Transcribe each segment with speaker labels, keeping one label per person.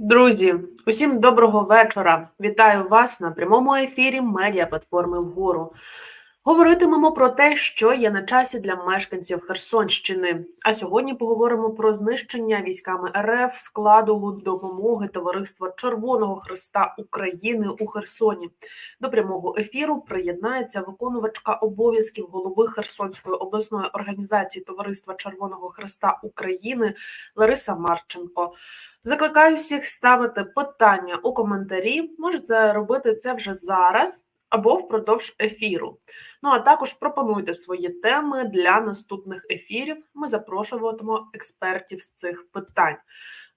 Speaker 1: Друзі, усім доброго вечора. Вітаю вас на прямому ефірі медіаплатформи вгору. Говоритимемо про те, що є на часі для мешканців Херсонщини. А сьогодні поговоримо про знищення військами РФ складу допомоги Товариства Червоного Христа України у Херсоні. До прямого ефіру приєднається виконувачка обов'язків голови Херсонської обласної організації Товариства Червоного Христа України Лариса Марченко. Закликаю всіх ставити питання у коментарі. Можете робити це вже зараз або впродовж ефіру. Ну а також пропонуйте свої теми для наступних ефірів. Ми запрошуватимемо експертів з цих питань.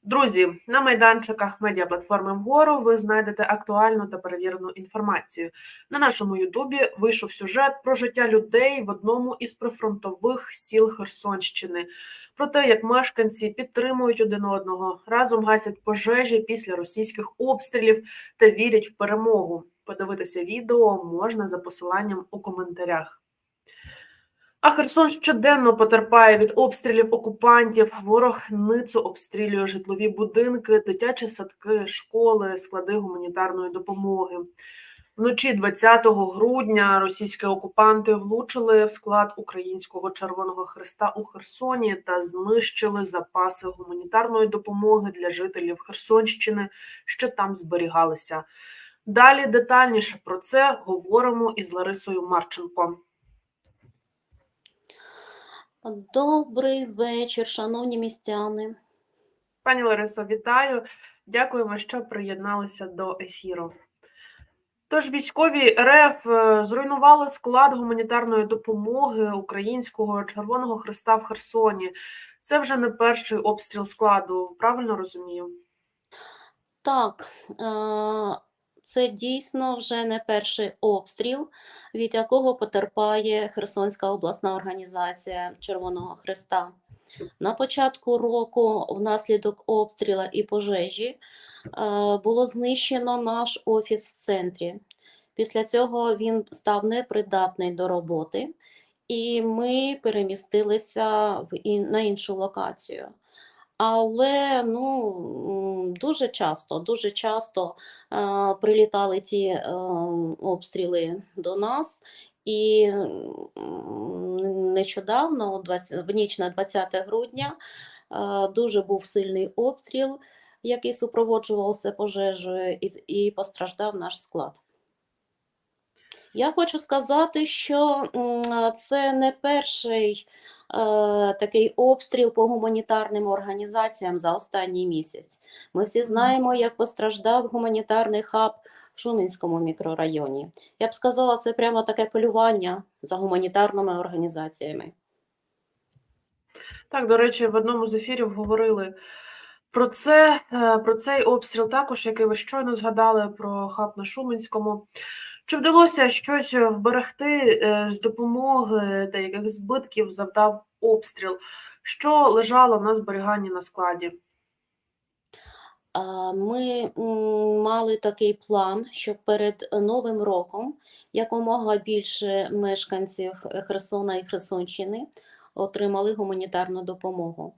Speaker 1: Друзі, на майданчиках медіаплатформи вгору ви знайдете актуальну та перевірену інформацію. На нашому Ютубі вийшов сюжет про життя людей в одному із прифронтових сіл Херсонщини, про те, як мешканці підтримують один одного, разом гасять пожежі після російських обстрілів та вірять в перемогу. Подивитися відео можна за посиланням у коментарях. А Херсон щоденно потерпає від обстрілів окупантів. Ворог ницу обстрілює житлові будинки, дитячі садки, школи, склади гуманітарної допомоги. Вночі 20 грудня російські окупанти влучили в склад Українського Червоного Христа у Херсоні та знищили запаси гуманітарної допомоги для жителів Херсонщини, що там зберігалися. Далі детальніше про це говоримо із Ларисою Марченко.
Speaker 2: Добрий вечір, шановні містяни.
Speaker 1: Пані Ларисо, вітаю. Дякуємо, що приєдналися до ефіру. Тож військові РФ е, зруйнували склад гуманітарної допомоги Українського Червоного Христа в Херсоні. Це вже не перший обстріл складу, правильно розумію?
Speaker 2: Так, е, це дійсно вже не перший обстріл, від якого потерпає Херсонська обласна організація Червоного Христа. На початку року, внаслідок обстріла і пожежі, е, було знищено наш офіс в центрі. Після цього він став непридатний до роботи, і ми перемістилися на іншу локацію. Але ну, дуже часто, дуже часто е, прилітали ті е, обстріли до нас. І нещодавно, у 20 в ніч на 20 грудня, е, дуже був сильний обстріл, який супроводжувався пожежею, і постраждав наш склад. Я хочу сказати, що це не перший е, такий обстріл по гуманітарним організаціям за останній місяць. Ми всі знаємо, як постраждав гуманітарний хаб в Шумінському мікрорайоні. Я б сказала, це прямо таке полювання за гуманітарними організаціями.
Speaker 1: Так, до речі, в одному з ефірів говорили про це, е, про цей обстріл також, який ви щойно згадали про хаб на Шуменському. Чи вдалося щось вберегти е, з допомоги та яких збитків завдав обстріл? Що лежало на зберіганні на складі?
Speaker 2: Ми мали такий план, щоб перед Новим роком якомога більше мешканців Херсона і Херсонщини отримали гуманітарну допомогу.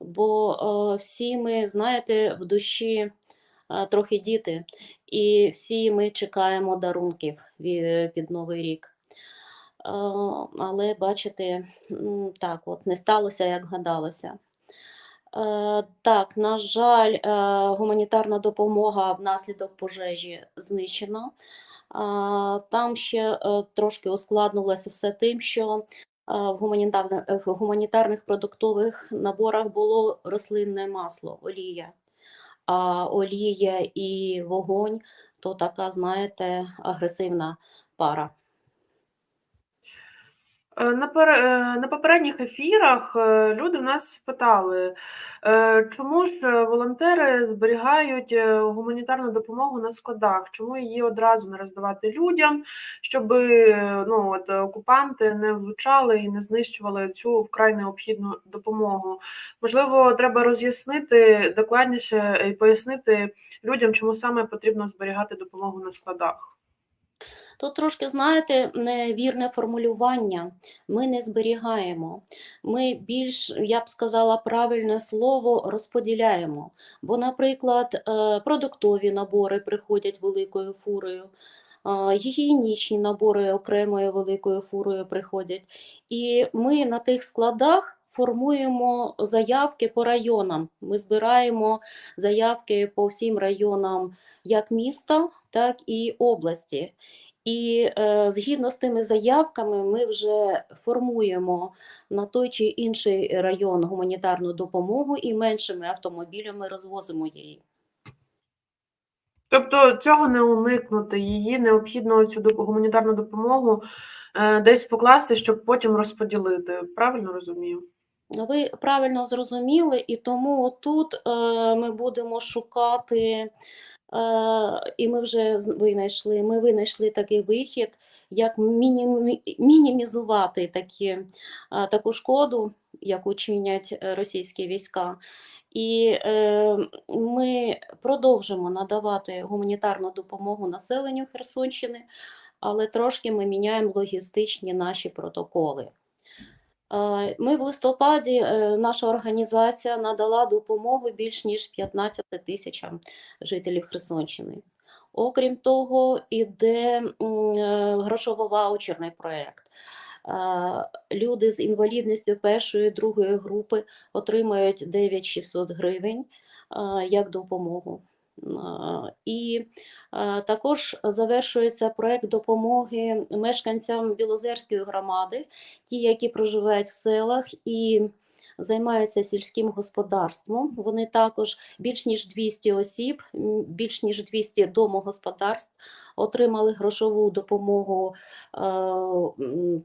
Speaker 2: Бо е, всі ми, знаєте, в душі е, трохи діти, і всі ми чекаємо дарунків під Новий рік. Але бачите, так от не сталося, як гадалося. Так, на жаль, гуманітарна допомога внаслідок пожежі знищена. Там ще е, трошки ускладнилося все тим, що в гуманітарних, в гуманітарних продуктових наборах було рослинне масло, олія. А олія і вогонь то така, знаєте, агресивна пара.
Speaker 1: Е, е, на попередніх ефірах е, люди в нас питали, чому ж волонтери зберігають гуманітарну допомогу на складах, чому її одразу не роздавати людям, щоб ну, от, окупанти не влучали і не знищували цю вкрай необхідну допомогу. Можливо, треба роз'яснити докладніше і пояснити людям, чому саме потрібно зберігати допомогу на складах.
Speaker 2: Тут трошки, знаєте, невірне формулювання. Ми не зберігаємо. Ми більш, я б сказала, правильне слово розподіляємо. Бо, наприклад, е, продуктові набори приходять великою фурою, е, гігієнічні набори окремою великою фурою приходять. І ми на тих складах формуємо заявки по районам. Ми збираємо заявки по всім районам як міста, так і області. І е, згідно з тими заявками ми вже формуємо на той чи інший район гуманітарну допомогу і меншими автомобілями розвозимо її.
Speaker 1: Тобто цього не уникнути, її необхідно цю гуманітарну допомогу е, десь покласти, щоб потім розподілити. Правильно розумію?
Speaker 2: Ви правильно зрозуміли, і тому тут е, ми будемо шукати, і ми вже винайшли, ми винайшли такий вихід, як мінімізувати такі, таку шкоду, яку чинять е, російські війська. І е, ми продовжимо надавати гуманітарну допомогу населенню Херсонщини, але трошки ми міняємо логістичні наші протоколи. Е, Ми в листопаді, е, наша організація надала допомогу більш ніж 15 тисячам жителів Херсонщини. Окрім того, іде е, грошово-ваучерний проєкт. Е, Люди з інвалідністю першої, другої групи отримають 9600 гривень як допомогу. І також завершується проєкт допомоги мешканцям Білозерської громади, ті, які проживають в селах і займаються сільським господарством. Вони також більш ніж 200 осіб, більш ніж 200 домогосподарств отримали грошову допомогу е, м,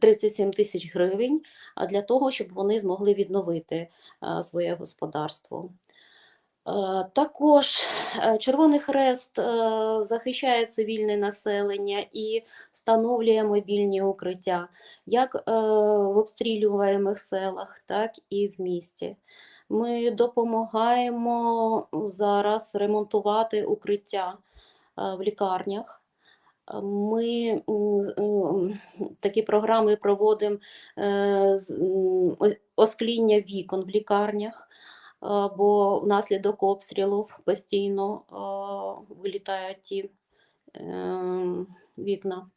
Speaker 2: 37 тисяч гривень для того, щоб вони змогли відновити своє господарство. Е, Також е, Червоний Хрест е, захищає цивільне населення і встановлює мобільні укриття як е, в обстрілюваних селах, так і в місті. Ми допомагаємо зараз ремонтувати укриття е, в лікарнях. Ми такі програми проводимо е, оскління вікон в лікарнях бо внаслідок обстрілів постійно вилітають ті ем, вікна.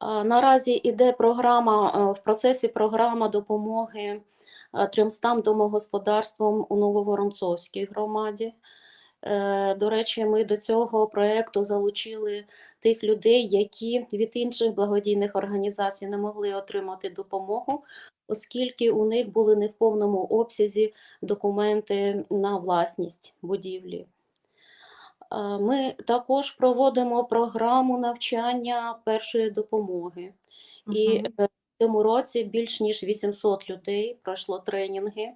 Speaker 2: Наразі іде програма, в процесі програма допомоги а, 300 домогосподарствам у Нововоронцовській громаді. Е, До речі, ми до цього проєкту залучили тих людей, які від інших благодійних організацій не могли отримати допомогу, оскільки у них були не в повному обсязі документи на власність будівлі. Е, Ми також проводимо програму навчання першої допомоги. І е, в цьому році більш ніж 800 людей пройшло тренінги е,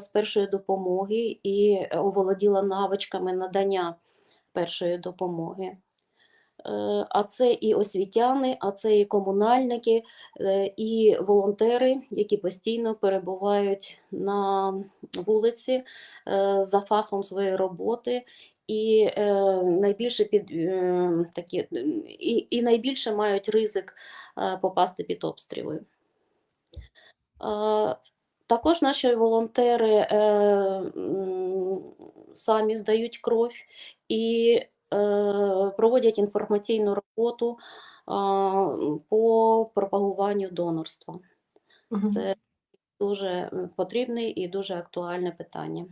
Speaker 2: з першої допомоги і оволоділо навичками надання першої допомоги. Е, А це і освітяни, а це і комунальники, е, і волонтери, які постійно перебувають на вулиці е, за фахом своєї роботи. І е, найбільше під е, такі і, і найбільше мають ризик е, попасти під обстріли. Е, Також наші волонтери е, самі здають кров і проводять інформаційну роботу по пропагуванню донорства.
Speaker 1: Мгм.
Speaker 2: Це дуже потрібне і дуже актуальне питання.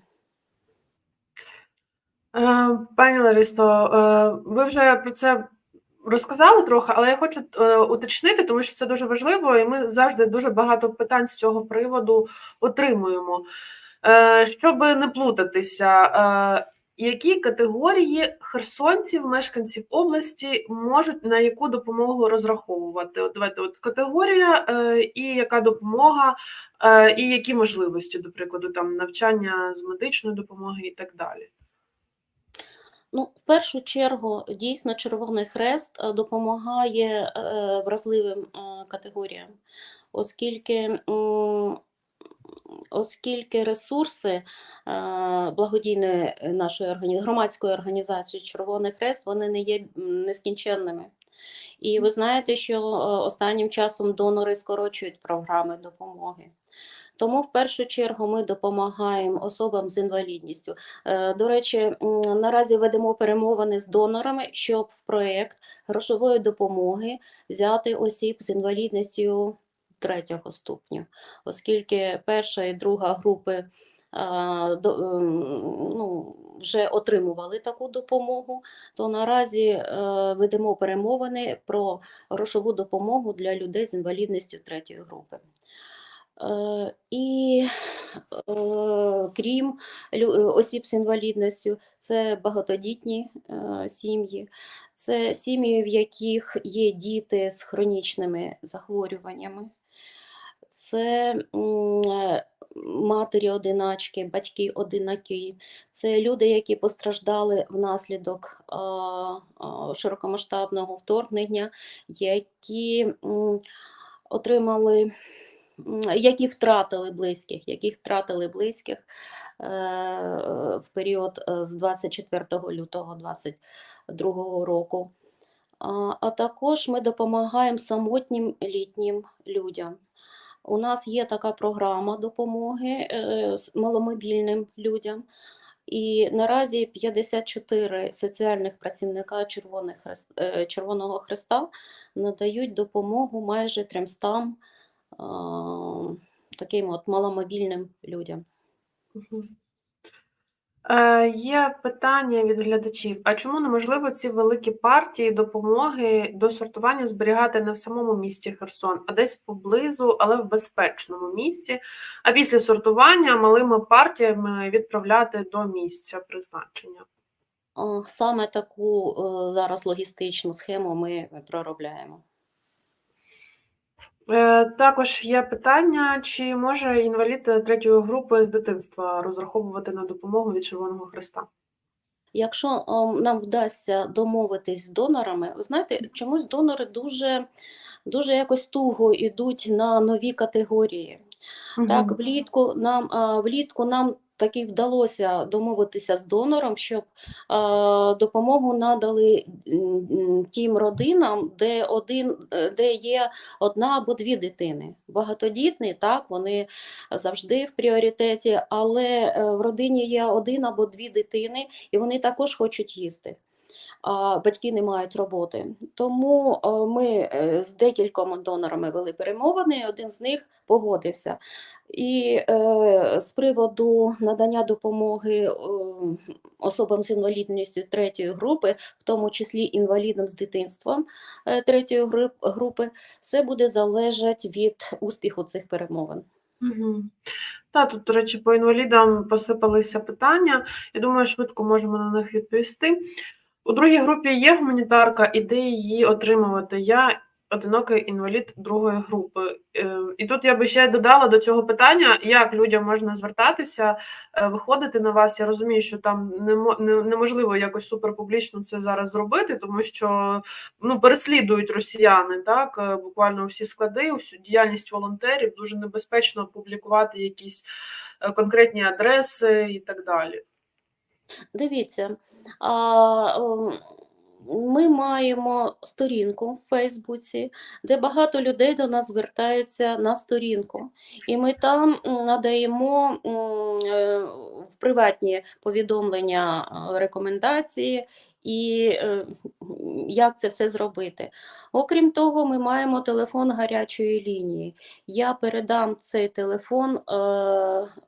Speaker 1: Е, Пані Ларисо, е, ви вже про це розказали трохи, але я хочу е, уточнити, тому що це дуже важливо, і ми завжди дуже багато питань з цього приводу отримуємо. Щоб не плутатися, які категорії херсонців, мешканців області можуть на яку допомогу розраховувати? От давайте, от категорія е, і яка допомога, е, і які можливості, до прикладу, там навчання з медичної допомоги і так далі.
Speaker 2: Ну, в першу чергу, дійсно, Червоний Хрест е, допомагає вразливим категоріям, оскільки оскільки ресурси е, благодійної е, нашої органі... громадської організації Червоний Хрест вони не є нескінченними. І ви знаєте, що е, останнім часом донори скорочують програми допомоги. Тому в першу чергу ми допомагаємо особам з інвалідністю. До речі, наразі ведемо перемовини з донорами, щоб в проєкт грошової допомоги взяти осіб з інвалідністю третього ступню, оскільки перша і друга групи ем, ну, вже отримували таку допомогу, то наразі е, ведемо перемовини про грошову допомогу для людей з інвалідністю третьої групи. Е, І е, крім осіб з інвалідністю, це багатодітні сім'ї, це сім'ї, в яких є діти з хронічними захворюваннями, це е, матері-одиначки, батьки-одинаки, це люди, які постраждали внаслідок широкомасштабного вторгнення, які отримали, які втратили близьких, які втратили близьких е, в період е, з 24 лютого 2022 року. А також ми допомагаємо самотнім літнім людям. У нас є така програма допомоги е, з маломобільним людям. І наразі 54 соціальних працівника е, Червоного Хреста надають допомогу майже 300 таким от маломобільним людям.
Speaker 1: Е, є питання від глядачів: а чому неможливо ці великі партії допомоги до сортування зберігати не в самому місті Херсон, а десь поблизу, але в безпечному місці, а після сортування малими партіями відправляти до місця призначення?
Speaker 2: Саме таку е, зараз логістичну схему ми проробляємо.
Speaker 1: Е, Також є питання, чи може інвалід третьої групи з дитинства розраховувати на допомогу від Червоного Хреста?
Speaker 2: Якщо нам вдасться домовитись з донорами, ви знаєте, чомусь донори дуже, дуже якось туго йдуть на нові категорії. Так, влітку нам, влітку нам таки вдалося домовитися з донором, щоб допомогу надали тим родинам, де, один, е, де є одна або дві дитини. Багатодітні, так, вони завжди в пріоритеті, але е, в родині є один або дві дитини, і вони також хочуть їсти. Батьки не мають роботи. Тому ми е, з декількома донорами вели перемовини, один з них погодився. І е, з приводу надання допомоги е, особам з інвалідністю третьої групи, в тому числі інвалідам з дитинством е, третьої груп- групи, все буде залежати від успіху цих перемовин.
Speaker 1: Мгм. Та, тут, до речі, по інвалідам посипалися питання. Я думаю, швидко можемо на них відповісти. У другій групі є гуманітарка, і де її отримувати? Я одинокий інвалід другої групи. Е, І тут я би ще додала до цього питання, як людям можна звертатися, е, виходити на вас. Я розумію, що там немо- не- неможливо якось суперпублічно це зараз зробити, тому що ну, переслідують росіяни, так, е, буквально всі склади, всю діяльність волонтерів, дуже небезпечно публікувати якісь конкретні адреси і так далі.
Speaker 2: Дивіться, ми маємо сторінку в Фейсбуці, де багато людей до нас звертаються на сторінку, і ми там надаємо е, в приватні повідомлення е, рекомендації і е, як це все зробити. Окрім того, ми маємо телефон гарячої лінії. Я передам цей телефон е,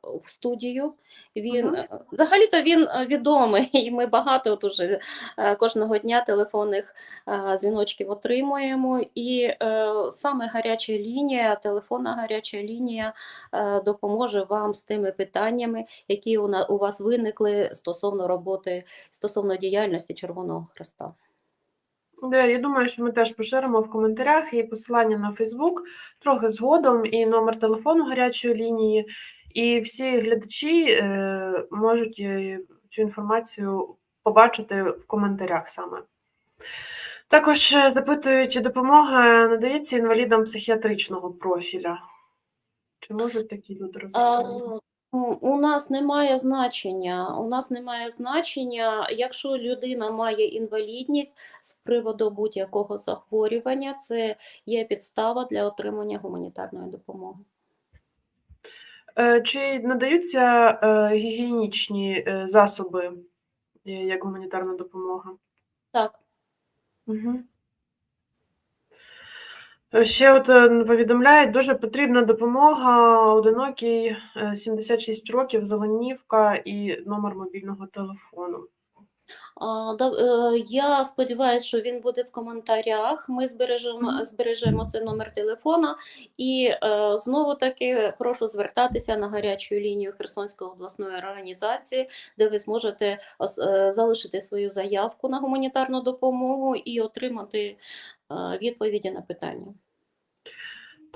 Speaker 2: в студію. Він е, взагалі-то він відомий, і ми багато дуже е, кожного дня телефонних е, дзвіночків отримуємо. І е, саме гаряча лінія, телефонна гаряча лінія е, допоможе вам з тими питаннями, які у, у вас виникли стосовно роботи, стосовно діяльності Червоного Хреста.
Speaker 1: Де, я думаю, що ми теж поширимо в коментарях і посилання на Фейсбук трохи згодом, і номер телефону гарячої лінії. І всі глядачі е, можуть е, цю інформацію побачити в коментарях саме. Також е, запитують, чи допомога надається інвалідам психіатричного профіля. Чи можуть такі люди
Speaker 2: м, У нас немає значення. У нас немає значення, якщо людина має інвалідність з приводу будь-якого захворювання, це є підстава для отримання гуманітарної допомоги.
Speaker 1: Е, Чи надаються е, гігієнічні е, засоби як гуманітарна допомога?
Speaker 2: Так.
Speaker 1: Угу. Ще от е, повідомляють, дуже потрібна допомога одинокій е, 76 років, Зеленівка і номер мобільного телефону.
Speaker 2: Е, Я сподіваюся, що він буде в коментарях. Ми збережемо, збережемо цей номер телефона. І е, знову таки прошу звертатися на гарячу лінію Херсонської обласної організації, де ви зможете е, залишити свою заявку на гуманітарну допомогу і отримати відповіді на питання.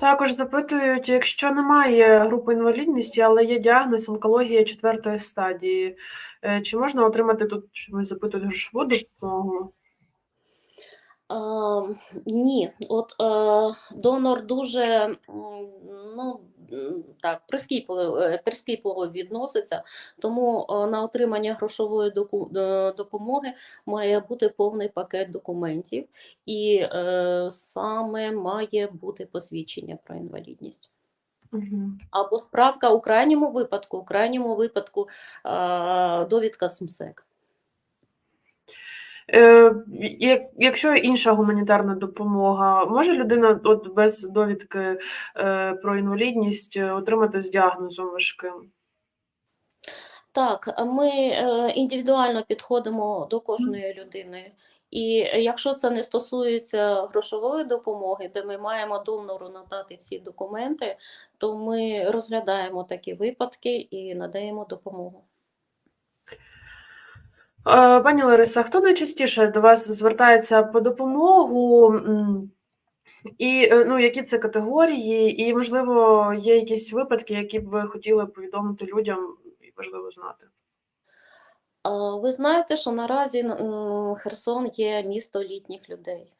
Speaker 1: Також запитують, якщо немає групи інвалідності, але є діагноз онкологія четвертої стадії, е, чи можна отримати тут, чомусь запитують грошову допомогу?
Speaker 2: Е, ні, от е, донор дуже ну, так, прискіпливо, е, прискіпливо відноситься, тому е, на отримання грошової е, допомоги має бути повний пакет документів, і е, саме має бути посвідчення про інвалідність.
Speaker 1: Угу.
Speaker 2: Або справка у крайньому випадку, у крайньому випадку е, довідка з МСЕК.
Speaker 1: Як- якщо інша гуманітарна допомога, може людина от без довідки е, про інвалідність е, отримати з діагнозом важким?
Speaker 2: Так, ми е, індивідуально підходимо до кожної людини. І якщо це не стосується грошової допомоги, де ми маємо донору надати всі документи, то ми розглядаємо такі випадки і надаємо допомогу.
Speaker 1: Е, Пані Лариса, хто найчастіше до вас звертається по допомогу? І е, ну, які це категорії, і, можливо, є якісь випадки, які б ви хотіли повідомити людям, і важливо знати.
Speaker 2: Ви знаєте, що наразі Херсон є місто літніх людей.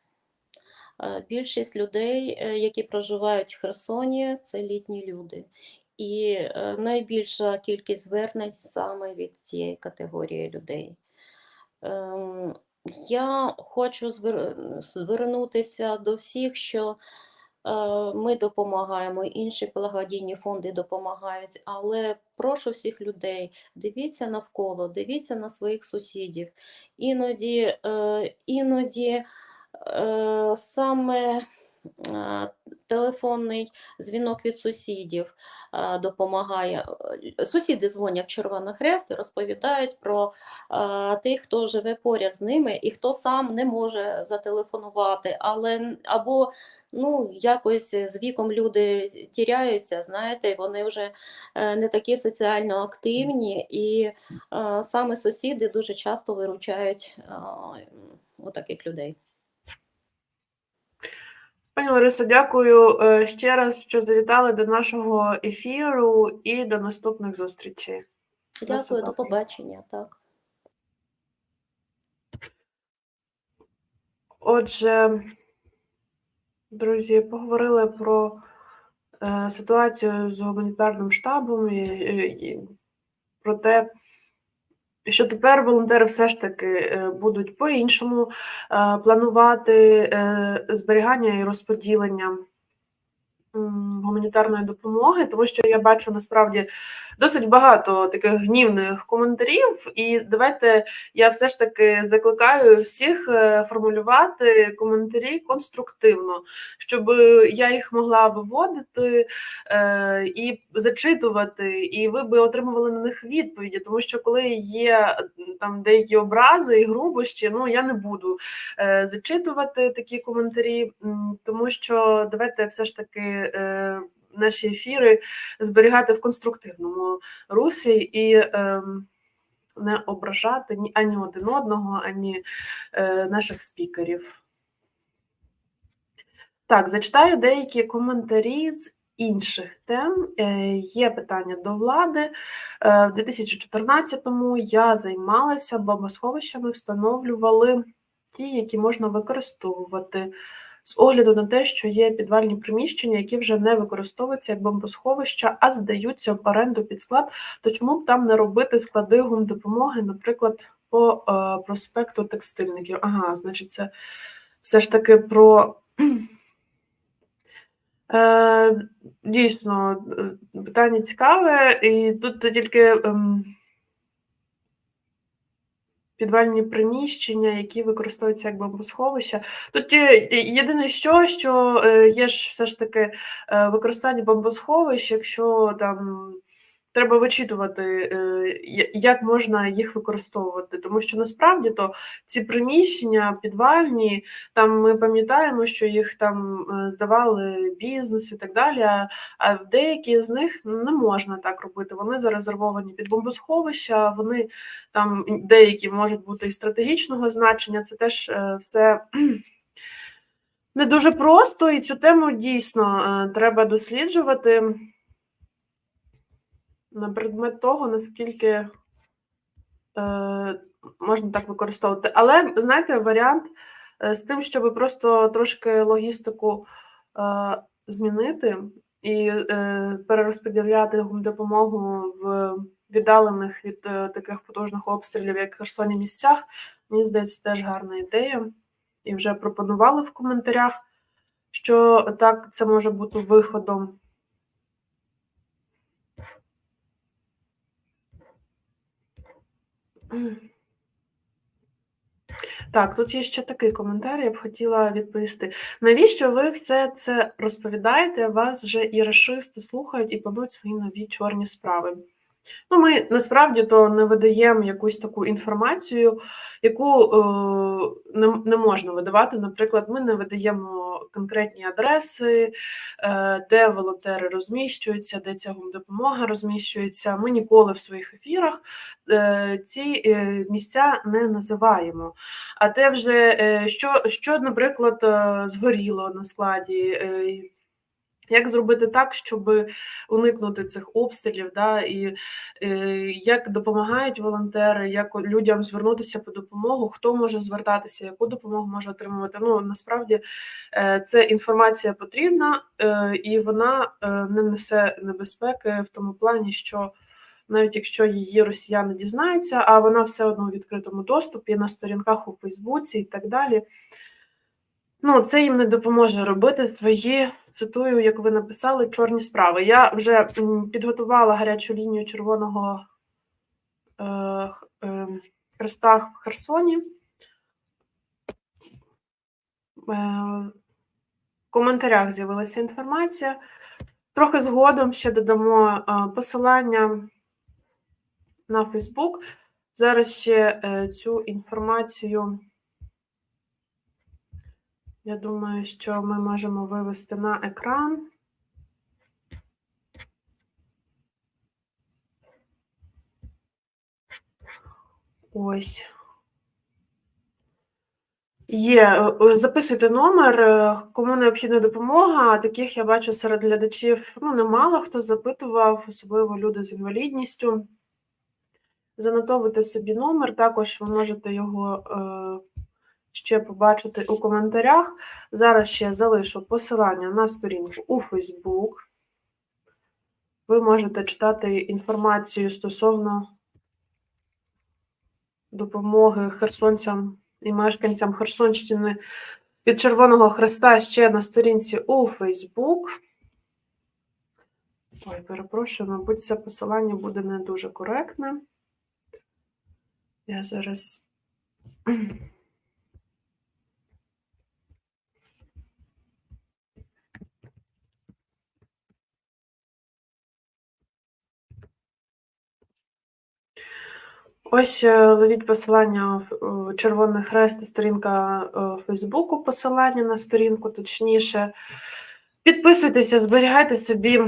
Speaker 2: Е, Більшість людей, які проживають в Херсоні, це літні люди. І найбільша кількість звернень саме від цієї категорії людей. Ем, Я хочу звернутися до всіх, що е, ми допомагаємо, інші благодійні фонди допомагають, але прошу всіх людей, дивіться навколо, дивіться на своїх сусідів. Іноді, е, іноді е, саме телефонний дзвінок від сусідів допомагає. Е, Сусіди дзвонять в Червоний Хрест і розповідають про тих, хто живе поряд з ними, і хто сам не може зателефонувати, але або ну, якось з віком люди тіряються, знаєте, вони вже е, не такі соціально активні, і е, саме сусіди дуже часто виручають отаких людей.
Speaker 1: Пані Ларисо, дякую е, ще раз, що завітали до нашого ефіру і до наступних зустрічей.
Speaker 2: Дякую, до побачення. Так.
Speaker 1: Отже, друзі, поговорили про е, ситуацію з гуманітарним штабом і про те, що тепер волонтери все ж таки е, будуть по-іншому е, планувати е, зберігання і розподілення гуманітарної допомоги, тому що я бачу насправді досить багато таких гнівних коментарів, і давайте я все ж таки закликаю всіх е, формулювати коментарі конструктивно, щоб я їх могла виводити е, і зачитувати, і ви би отримували на них відповіді, тому що коли є там деякі образи і грубощі, ну я не буду е, зачитувати такі коментарі, тому що давайте все ж таки е, наші ефіри зберігати в конструктивному русі і ем, не ображати ні ані один одного, ані е, наших спікерів. Так, зачитаю деякі коментарі з інших тем. Е, Є питання до влади. Е, В 2014-му я займалася бомбосховищами, встановлювали ті, які можна використовувати. З огляду на те, що є підвальні приміщення, які вже не використовуються як бомбосховища, а здаються в оренду під склад, то чому б там не робити склади гумдопомоги, наприклад, по е, проспекту текстильників? Ага, значить, це все ж таки про. Е, дійсно, е, питання цікаве, і тут тільки ем, підвальні приміщення, які використовуються як бомбосховища. Тут є- єдине що, що е, є ж все ж таки е, використання бомбосховищ, якщо там. Треба вичитувати, е, як можна їх використовувати, тому що насправді то ці приміщення підвальні, там ми пам'ятаємо, що їх там е, здавали бізнесу і так далі. А деякі з них не можна так робити. Вони зарезервовані під бомбосховища, вони там деякі можуть бути і стратегічного значення. Це теж е, все не дуже просто, і цю тему дійсно треба досліджувати на предмет того, наскільки е, можна так використовувати. Але знаєте, варіант е, з тим, щоб просто трошки логістику е, змінити і е, перерозподіляти допомогу в віддалених від е, таких потужних обстрілів, як Херсоні місцях, мені здається, теж гарна ідея. І вже пропонували в коментарях, що так це може бути виходом. Так, тут є ще такий коментар, я б хотіла відповісти. Навіщо ви все це розповідаєте? Вас же і рашисти слухають і планують свої нові чорні справи. Ну, ми насправді то не видаємо якусь таку інформацію, яку е, не, не можна видавати. Наприклад, ми не видаємо конкретні адреси, е, де волонтери розміщуються, де ця допомога розміщується. Ми ніколи в своїх ефірах е, ці е, місця не називаємо. А те вже е, що, що, наприклад, е, згоріло на складі. е, як зробити так, щоб уникнути цих обстрілів, да, і е, як допомагають волонтери, як людям звернутися по допомогу, хто може звертатися, яку допомогу може отримувати. Ну насправді е, це інформація потрібна, е, і вона не несе небезпеки в тому плані, що навіть якщо її росіяни дізнаються, а вона все одно у відкритому доступі на сторінках у Фейсбуці і так далі. Ну, це їм не допоможе робити свої, цитую, як ви написали, чорні справи. Я вже підготувала гарячу лінію Червоного е, е, Хреста в Херсоні. Е, в коментарях з'явилася інформація. Трохи згодом ще додамо посилання на Фейсбук. Зараз ще цю інформацію. Я думаю, що ми можемо вивести на екран. Ось. Є, е, записуйте номер, е, кому необхідна допомога. Таких я бачу серед глядачів ну, немало хто запитував, особливо люди з інвалідністю. Занотовуйте собі номер, також ви можете його е, ще побачити у коментарях. Зараз ще залишу посилання на сторінку у Facebook. Ви можете читати інформацію стосовно допомоги херсонцям і мешканцям Херсонщини від Червоного Хреста ще на сторінці у Facebook. Ой, перепрошую, мабуть, це посилання буде не дуже коректне. Я зараз. Ось е, ловіть посилання в е, Червоний Хрест, сторінка е, Фейсбуку, посилання на сторінку, точніше. Підписуйтеся, зберігайте собі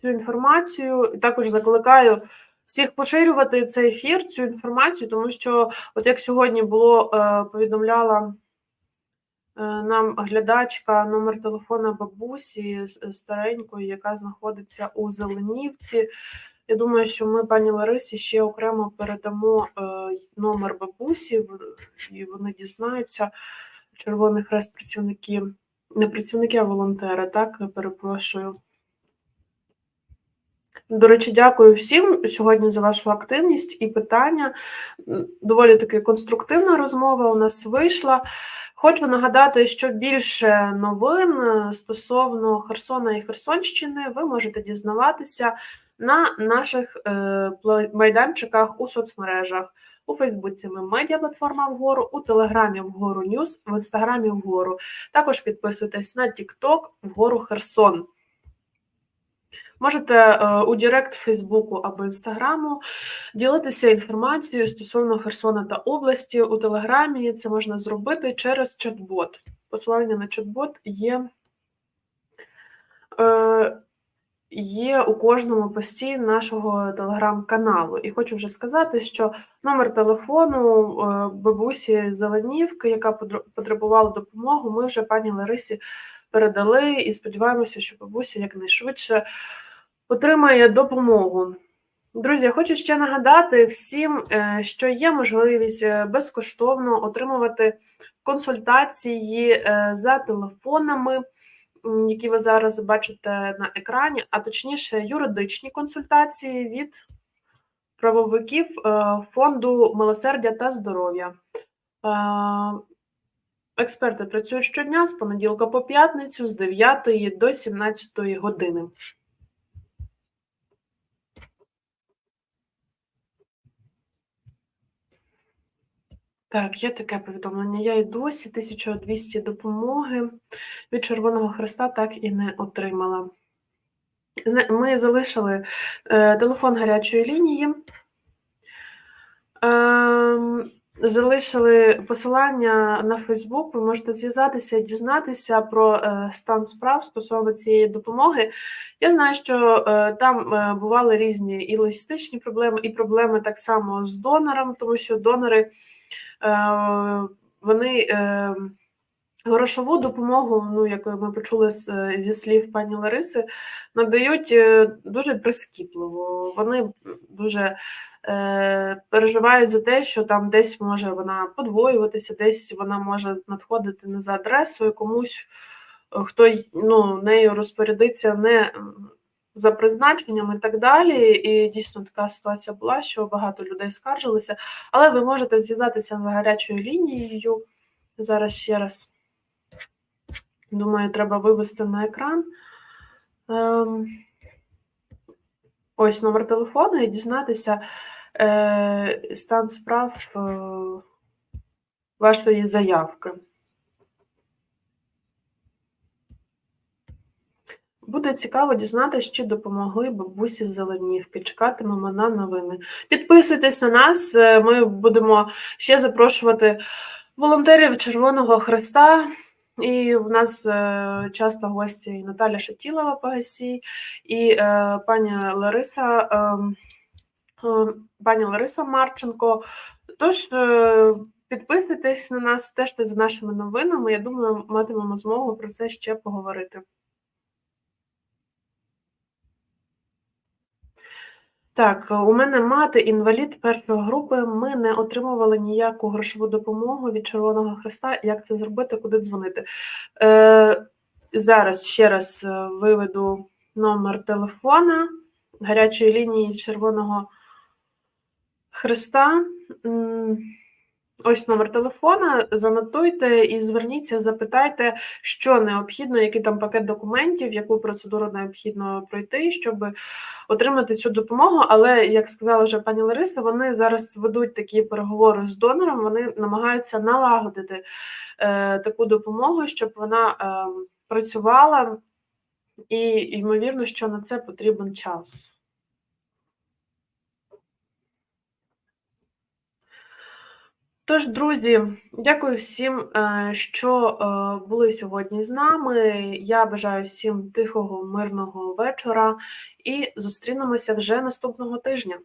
Speaker 1: цю інформацію. І також закликаю всіх поширювати цей ефір, цю інформацію, тому що, от як сьогодні було, повідомляла нам глядачка номер телефона бабусі старенької, яка знаходиться у Зеленівці. Я думаю, що ми пані Ларисі ще окремо передамо е, номер бабусі, і вони дізнаються, Червоний Хрест працівники, не працівники, а волонтери, так, перепрошую. До речі, дякую всім сьогодні за вашу активність і питання. Доволі таки конструктивна розмова у нас вийшла. Хочу нагадати, що більше новин е, стосовно Херсона і Херсонщини ви можете дізнаватися на наших е, майданчиках у соцмережах. У Фейсбуці ми медіаплатформа вгору, у Телеграмі вгору Ньюс, в інстаграмі вгору. Також підписуйтесь на TikTok вгору Херсон. Можете е, у Директ Фейсбуку або Інстаграму ділитися інформацією стосовно Херсона та області у Телеграмі. Це можна зробити через чат-бот. Посилання на чат-бот є, е, є у кожному пості нашого телеграм-каналу. І хочу вже сказати, що номер телефону е, бабусі Зеленівки, яка потребувала допомогу, ми вже пані Ларисі передали і сподіваємося, що бабуся якнайшвидше отримає допомогу. Друзі, я хочу ще нагадати всім, е, що є можливість е, безкоштовно отримувати консультації за телефонами, які ви зараз бачите на екрані, а точніше, юридичні консультації від правовиків е, фонду милосердя та здоров'я. Е, Експерти працюють щодня з понеділка по п'ятницю з 9 до 17 години. Так, є таке повідомлення. Я й досі 1200 допомоги від Червоного Хреста так і не отримала. Ми залишили е, телефон гарячої лінії. Ем, залишили посилання на Фейсбук. Ви можете зв'язатися і дізнатися про е, стан справ стосовно цієї допомоги. Я знаю, що е, там бували різні і логістичні проблеми, і проблеми так само з донором, тому що донори вони. Е, Грошову допомогу, ну як ми почули зі слів пані Лариси, надають е, дуже прискіпливо. Вони дуже е, переживають за те, що там десь може вона подвоюватися, десь вона може надходити не за адресою комусь, е, хто ну, нею розпорядиться не за призначенням і так далі. І дійсно така ситуація була, що багато людей скаржилися. Але ви можете зв'язатися з гарячою лінією. Зараз ще раз. Думаю, треба вивести на екран. Ем, ось номер телефону і дізнатися е, стан справ е, вашої заявки. Буде цікаво дізнатися, чи допомогли бабусі Зеленівки. Чекатимемо на новини. Підписуйтесь на нас. е, Ми будемо ще запрошувати волонтерів Червоного Хреста. І в нас е, часто гості Наталя Шатілова Пагасій, і е, пані Лариса, е, е, пані Лариса Марченко. Тож е, підписуйтесь на нас, стежте за нашими новинами. Я думаю, матимемо змогу про це ще поговорити. Так, у мене мати інвалід першої групи. Ми не отримували ніяку грошову допомогу від Червоного Хреста. Як це зробити, куди дзвонити? Е, зараз ще раз е, виведу номер телефона гарячої лінії Червоного Хреста. Ось номер телефона. Занотуйте і зверніться, запитайте, що необхідно, який там пакет документів, яку процедуру необхідно пройти, щоб отримати цю допомогу. Але, як сказала вже пані Лариса, вони зараз ведуть такі переговори з донором, вони намагаються налагодити е, таку допомогу, щоб вона е, працювала, і ймовірно, що на це потрібен час. Тож, друзі, дякую всім, е, що е, були сьогодні з нами. Я бажаю всім тихого, мирного вечора і зустрінемося вже наступного тижня.